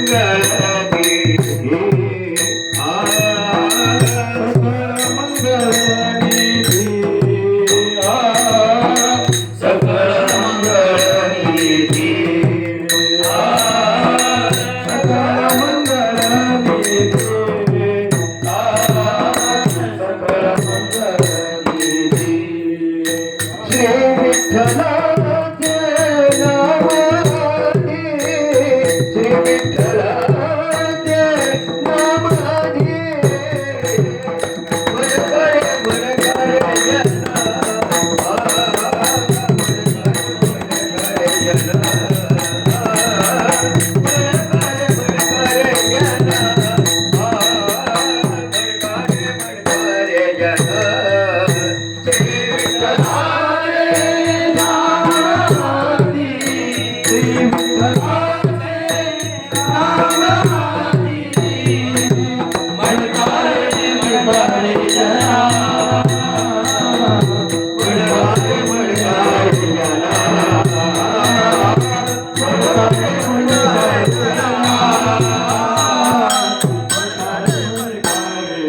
मंगल R मंगळ जी दूया सकल मंगळ सक मंगल धी आकर मंगळ श्री